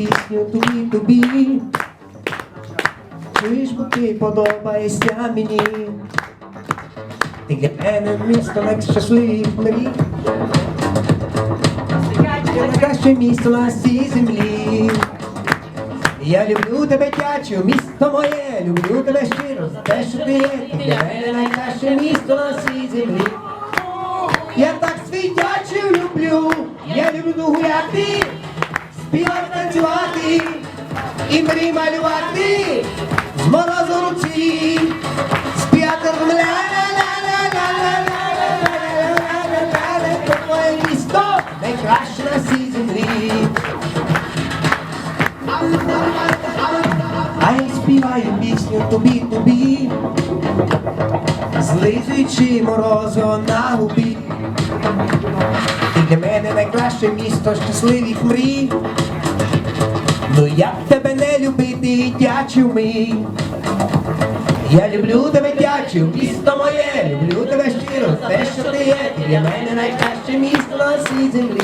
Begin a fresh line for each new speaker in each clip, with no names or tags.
пісню тобі тобі, Чуєш, бо ти подобаєшся мені, ти для мене місто найщасливих мрій. Ти найкраще місто на всій землі. Я люблю тебе, тячу, місто моє, люблю тебе щиро, за те, що ти є, ти для мене найкраще місто на всій землі. Я так свій тячу люблю, я люблю гуляти. Співати танцювати і малювати з морозу руці, з п'ятером ля ля ля ля ля ля ля ля місто найкраще на всій землі. А я співаю пісню тобі, тобі, злизуючи морозу на губі. Найкраще місто щасливих мрій. Ну як тебе не любити, дячу мій? Я люблю тебе, дячу, місто моє, люблю тебе щиро, те, що ти є, для мене найкраще місто на всій землі.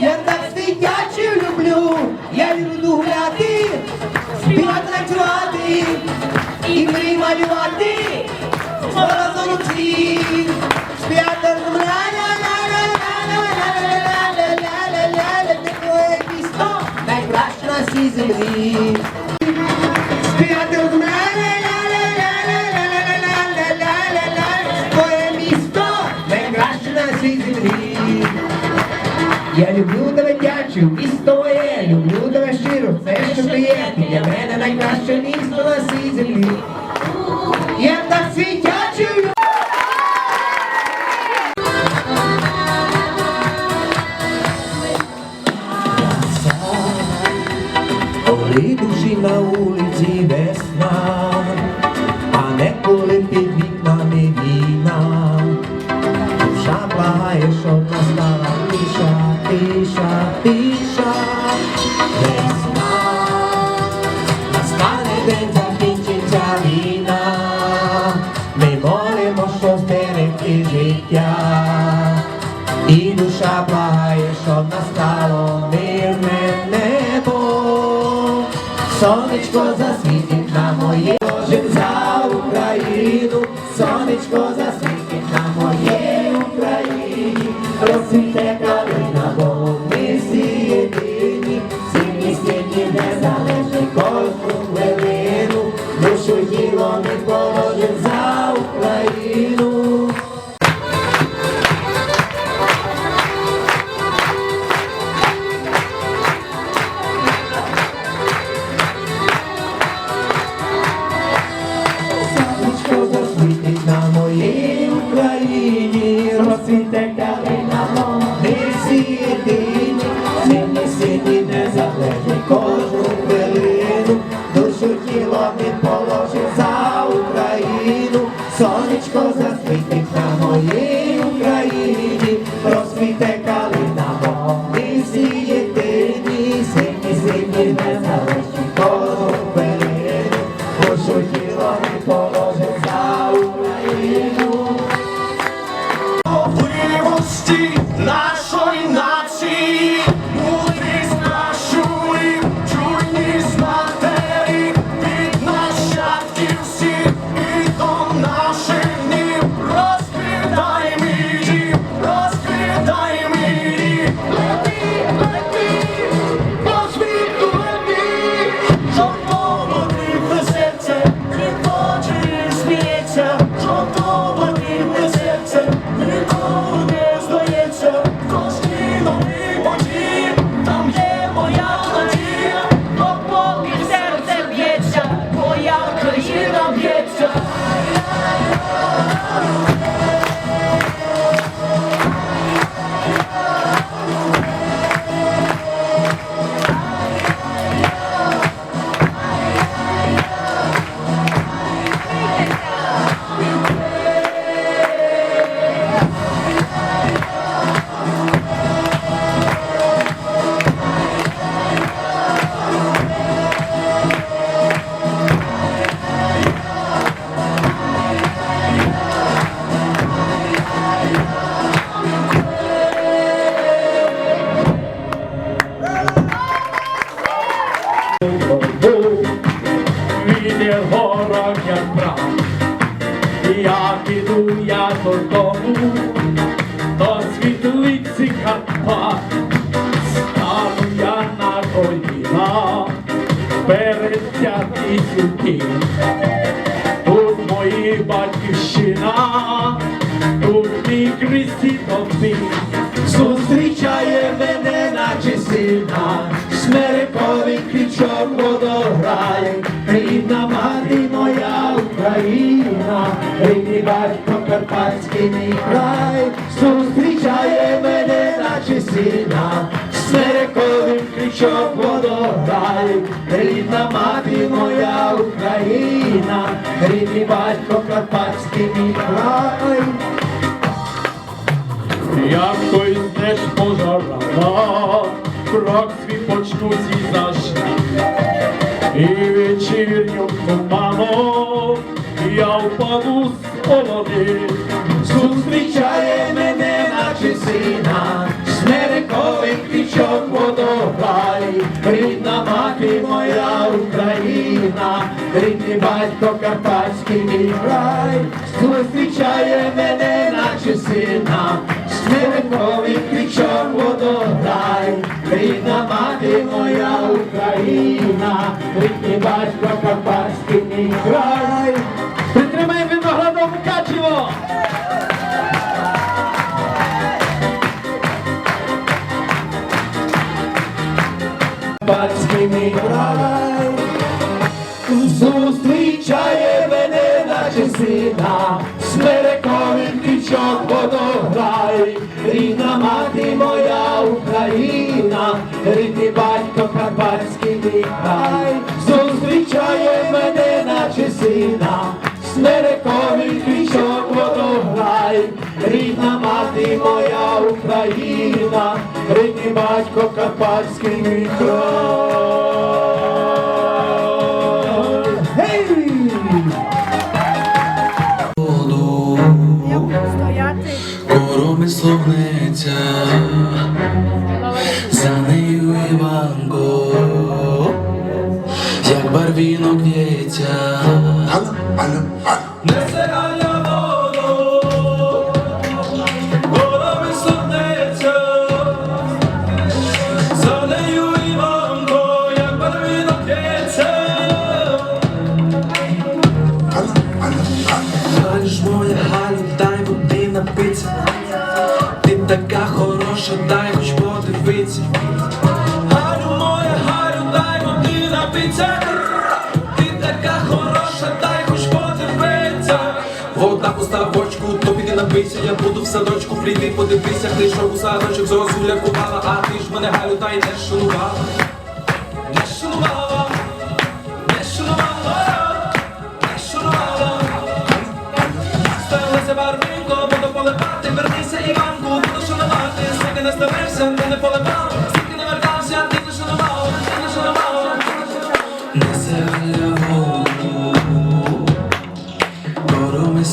Я так дитячу люблю, я люблю гуляти, співати, танцювати і мрій малювати. Разом вночі, землі. Співати у мене Твоє місто найкраще на цій землі. Я люблю тебе, дячу, місто моє, люблю тебе щиро, все, що ти є, для мене найкраще місто на цій землі. Idúši na ulici vesná a nepolepí Сонечко засвітить на моє
мій крисітовий.
Зустрічає мене, наче сильна, смерековий крючок водограє, рідна мати моя Україна, рідний батько Карпатський мій край, зустрічає мене, наче сильна, смерековий крючок водограє, рідна мати моя Україна, рідний батько Карпатський мій край.
Як той знеш пожарана, крок свій почну зі зашли. І вечірню туману я впаду з полони.
Зустрічає мене, наче сина, смерековий крічок водограй, рідна мати моя Україна, рідний батько Карпатський мій край, зустрічає мене, наче сина, смерековий крічок водограй, рідна мати моя Україна, рідний батько Карпатський мій край.
Підтримай виноградов Мукачево!
Батький мій край зустрічає мене, наче сина, смерековий крючок водограй, рідна мати моя Україна, рідний батько Карпатський мій зустрічає мене, наче сина, смерековий крючок водограй, рідна мати моя Україна, рідний батько Карпатський мій.
Короми за нею Іванко, як барвінок буду в садочку, прийди подивися Ти йшов у садочок, зозуля купала А ти ж мене Галю, та й не шанувала. Не шанувала Не шанувала Не шанувала. Сталися барвінко, буду поливати, вернися Іванку, буду шанувати, скільки не ставився, ти не поливав, скільки не вертався, ти не шанував, ти не шанував. Несе Галя воду, короми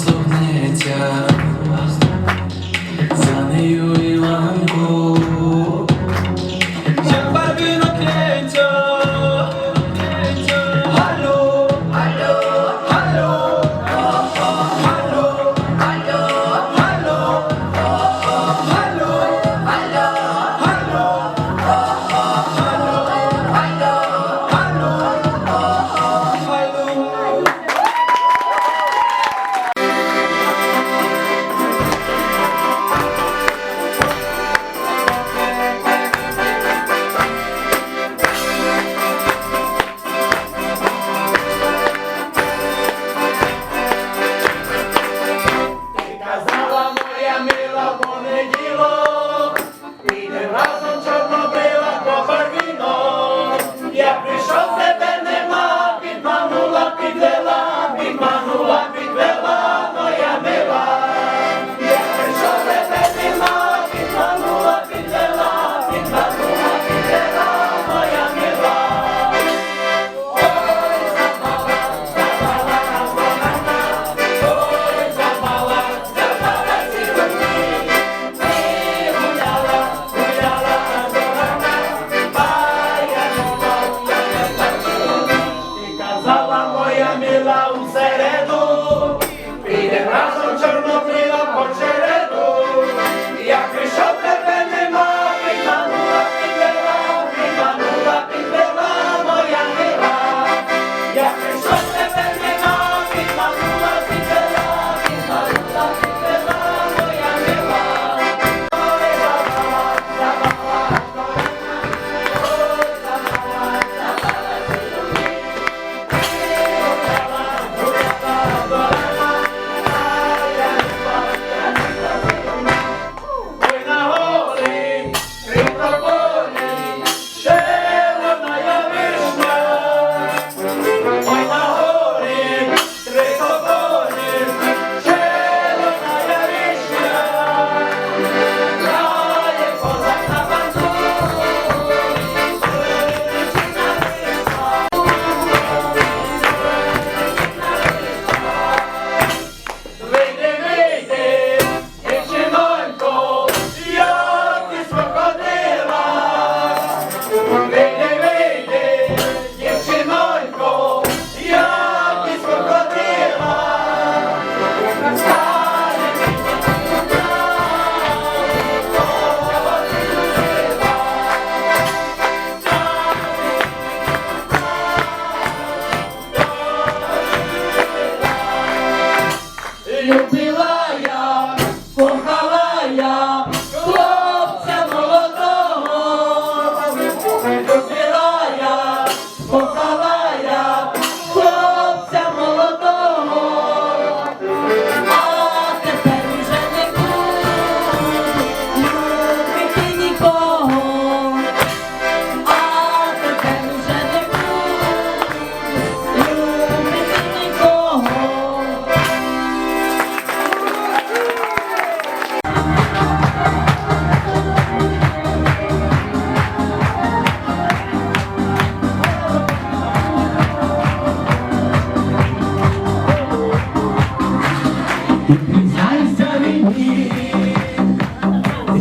підвела, підманула, підвела.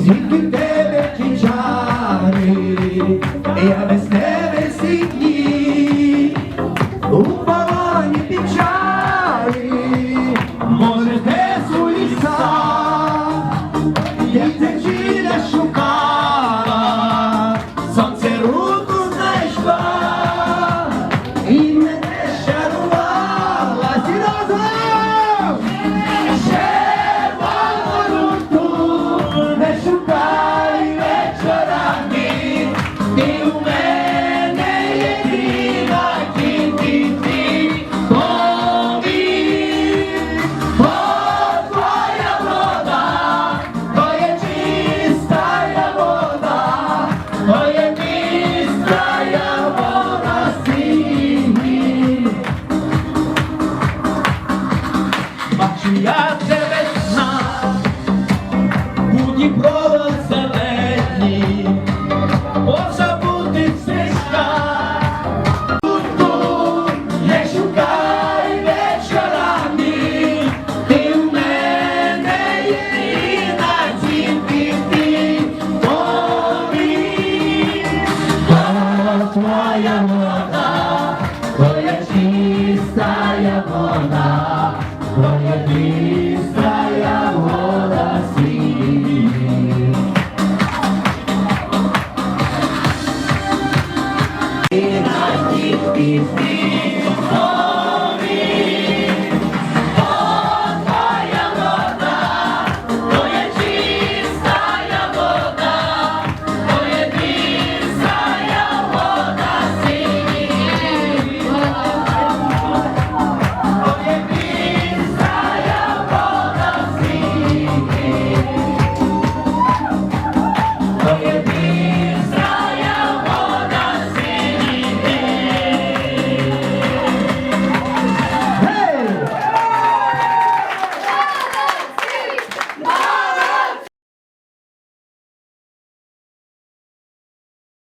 Тільки в тебе ті чари, я тебе знав, у Дніпрова зелені, позабути сиська, тут тут не шукай вечорами, ти в мене єдина діти, пові, твоя вода, твоя чистая вода. from the deep.